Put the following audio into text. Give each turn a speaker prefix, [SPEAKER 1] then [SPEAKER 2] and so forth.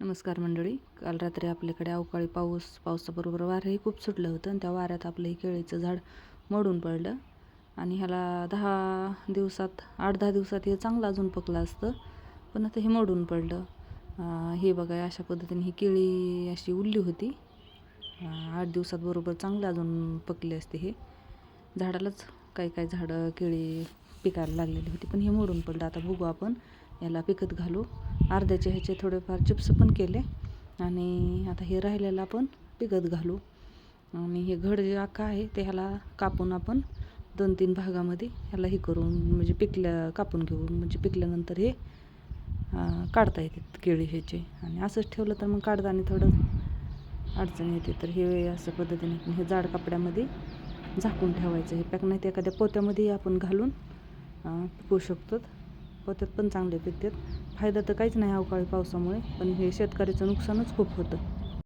[SPEAKER 1] नमस्कार मंडळी. काल रात्री आपल्याकडे अवकाळी पाऊस पावसाबरोबर वारंही खूप सुटलं होतं आणि त्या वाऱ्यात आपलं हे केळीचं झाड मोडून पडलं. आणि ह्याला दहा दिवसात आठ दहा दिवसात हे चांगलं अजून पकलं असतं पण आता हे मोडून पडलं. हे बघा अशा पद्धतीने ही केळी अशी उरली होती. आठ दिवसात बरोबर चांगलं अजून पकले असते हे. झाडालाच काही काही झाडं केळी पिकायला लागलेली होती. पण हे मोडून पडलं. आता बघू आपण. याला पिकत घालू. अर्ध्याचे ह्याचे थोडेफार चिप्स पण केले. आणि आता हे राहिलेलं आपण पिकत घालू. आणि हे घड जे आका आहे ते ह्याला कापून आपण दोन तीन भागामध्ये ह्याला हे करून म्हणजे पिकल्या कापून घेऊ. म्हणजे पिकल्यानंतर हे काढता येतात केळी ह्याचे. आणि असंच ठेवलं तर मग काढताना थोडं अडचण येते. तर हे असं पद्धतीने हे जाड कपड्यामध्ये झाकून ठेवायचं. हे पॅक नाही तर एखाद्या पोत्यामध्ये आपण घालून पिकवू शकतो पोत्यात पण चांगले पिकतात. फायदा तर काहीच नाही अवकाळी पावसामुळे पण हे शेतकऱ्याचं नुकसानच खूप होतं.